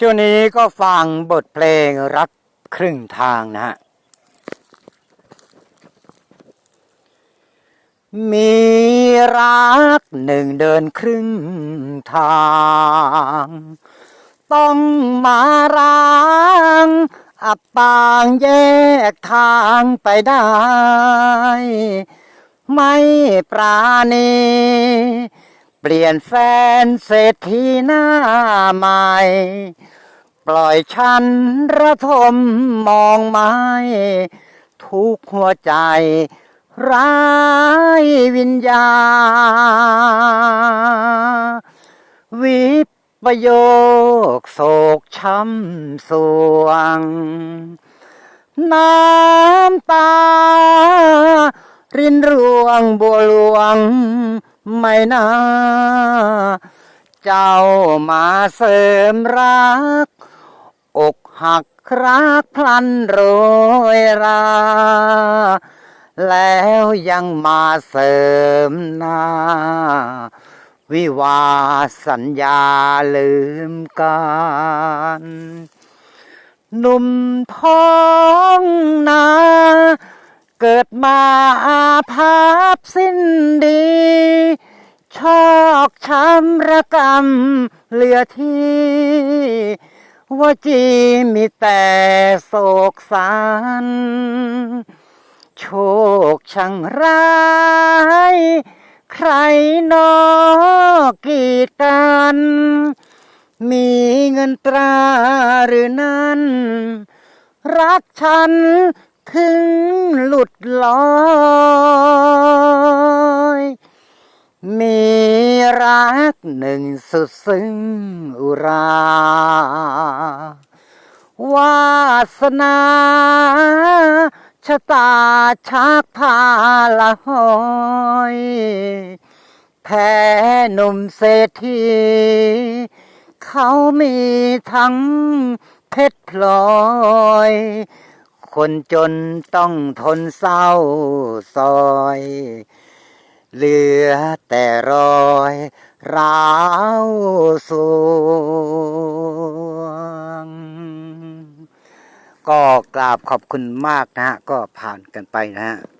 ช่วงนี้ก็ฟังบทเพลงรักครึ่งทางนะฮะ มีรักหนึ่งเดินครึ่งทาง ต้องมาร้างอับปางแยกทางไปได้ ไม่ปราณี เปลี่ยนแฟนเศรษฐีหน้าใหม่ ปล่อยฉันระทมมองไม้ทุกหัวใจ ร้ายวิญญา วิปโยคโศกช้ำสวง น้ำตา รินร่วงบัวหลวง ไม่น่าเจ้ามาเสริมรัก อกหักรักพลันโรยรา แล้วยังมาเสริมหน้า วิวาสัญญาลืมกันหนุ่มท้องนา เกิดมาอาภัพสิ้นดี ชอกช้ำระกำเหลือที่ว่าจีมีแต่โศกสันโชคช่างร้าย ใครนอกกีดกัน มีเงินตราหรือนั้น รักฉัน ถึงหลุดลอย มีรักหนึ่งสุดซึ้งอุรา วาสนาชะตาชักพาละหอยแพ้หนุ่มเศรษฐีเขามีทั้งเพชรพลอย คนจนต้องทนเศร้าซอย เหลือแต่รอยร้าวสวง ก็กราบขอบคุณมากนะฮะ ก็ผ่านกันไปนะฮะ